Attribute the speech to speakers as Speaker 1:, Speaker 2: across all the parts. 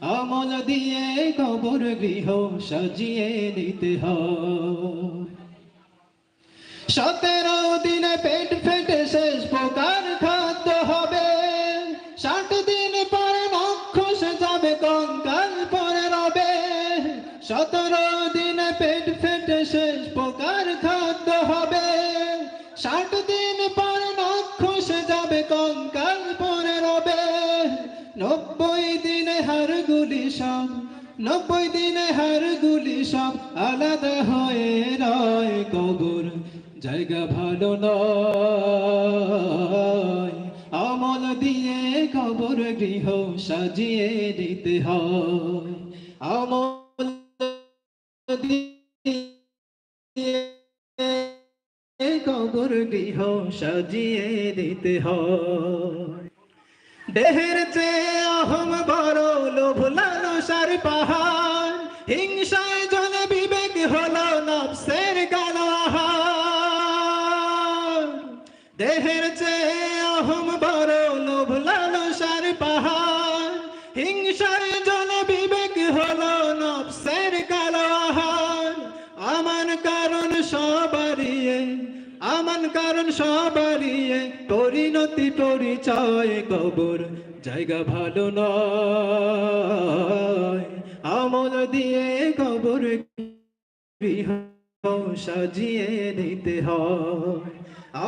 Speaker 1: আমল দিয়ে কবর গৃহ সাজিয়ে নিতে হয়। সতেরো দিনে পেট ফেটে শেষ প্রকার খাদ্য হবে। ষাট দিন পরে নক্ষস যাবে, কঙ্কাল পরে রবে। সতেরো দিনে পেট ফেটে শেষ প্রকার খাদ্য হবে। ষাট দিন হারগুলি সব, নব্বই দিনে হারগুলি সব আলাদা হয়ে রয় কবর। জায়গা ভালো দিয়ে কবর গৃহ সাজিয়ে দিতে হয়। কবর গৃহ সাজিয়ে দিতে হয়। দেহের চেয়ে অহম বড় লালসার পাহাড়, হিংসায় জলে বিবেক হলো নফসের কালো আহার দেহের চেয়ে অহম বড় লোভ লালসার পাহাড়, হিংসায় জলে বিবেক হলো নফসের কারণ সবারিয়ে পরিণতি পরিচয় কবর। জায়গা ভালো নয়, আমল দিয়ে কবর সাজিয়ে নিতে হয়।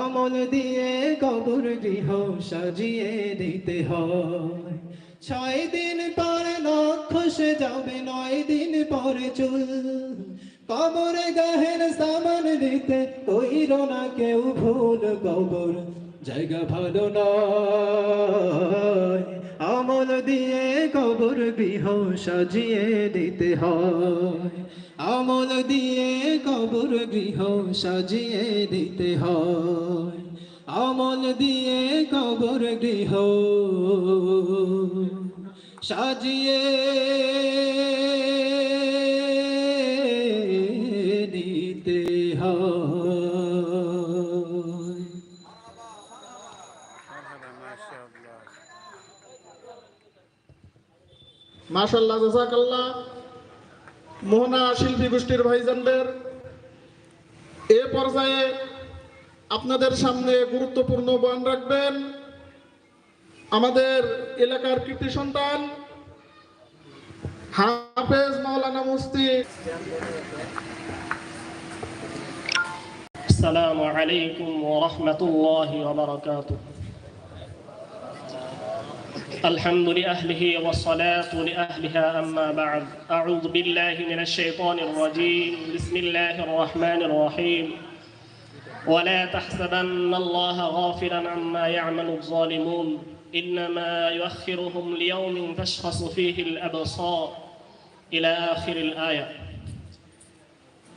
Speaker 1: আমল দিয়ে কবর গৃহ সাজিয়ে দিতে হয়। ছয় দিন পর নক্ষস যাবে, নয় দিন পরে চুল। কবরে গাহের সামান দিতে কইর না কেউ ভুল কবর। জায়গা ভালো নয়, আমল দিয়ে কবর গৃহ সাজিয়ে দিতে হয়। আমল দিয়ে কবর গৃহ সাজিয়ে দিতে হয়। আমল দিয়ে কবর গৃহ সাজিয়ে
Speaker 2: মাশাল্লাহ জাজাকাল্লাহ মোহনা শিল্পী গোষ্ঠীর ভাইজানদের এ পর্যায়ে আপনাদের সামনে গুরুত্বপূর্ণ বয়ান রাখবেন আমাদের এলাকার কৃতি সন্তান হাফেজ মাওলানা মুফতি
Speaker 3: السلام عليكم ورحمة الله وبركاته الحمد لأهله والصلاة لأهلها أما بعد أعوذ بالله من الشيطان الرجيم بسم الله الرحمن الرحيم ولا تحسبن الله غافلا عما يعمل الظالمون إنما يؤخرهم ليوم تشخص فيه الأبصار إلى آخر الآية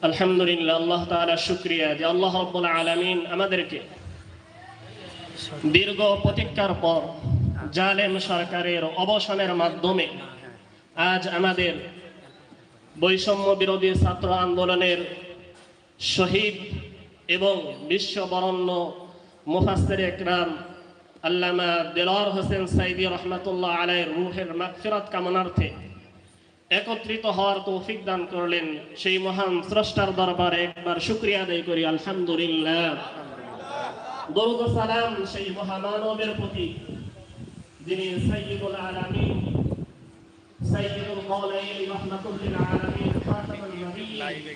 Speaker 3: আলহামদুলিল্লাহ আল্লাহ তাআলা শুক্রিয়া যে আল্লাহ রব্বুল আলামিন আমাদেরকে দীর্ঘ প্রতীক্ষার পর জালেম সরকারের অবসানের মাধ্যমে আজ আমাদের বৈষম্য বিরোধী ছাত্র আন্দোলনের শহীদ এবং বিশ্ববরণ্য মুফাসসির একরাম আল্লামা দেলোয়ার হোসেন সাইদি রহমাতুল্লাহ আলাইহির রুহের মাগফিরাত কামনার্থে একত্রিত হওয়ার তৌফিক দান করলেন সেই মহান স্রষ্টার দরবারে একবার শুক্রিয়া আদায় করি, আলহামদুলিল্লাহ। দরুদ সালাম সেই মহামানবের প্রতি যিনি সাইয়্যিদুল আলামিন, সাইয়্যিদুল কওলাইন রাহমাতুল আলামিন খাতামুন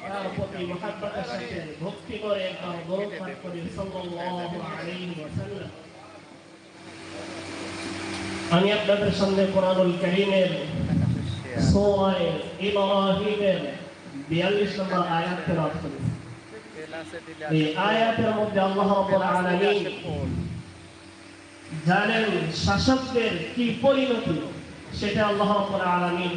Speaker 3: তার প্রতি মহব্বতের সাথে ভক্তি করে একবার দরুদ পাঠ করি সাল্লাল্লাহু আলাইহি ওয়াসাল্লাম। আমি আপনাদের সামনে কোরআনুল কারীমের সূরা ইব্রাহিমের 42 নম্বর আয়াত তেলাওয়াত করেছি। এই আয়াতের মধ্যে আল্লাহ রাব্বুল আলামিন জানেন শাসকদের কি পরিণতি? সেটা আল্লাহ আলামিন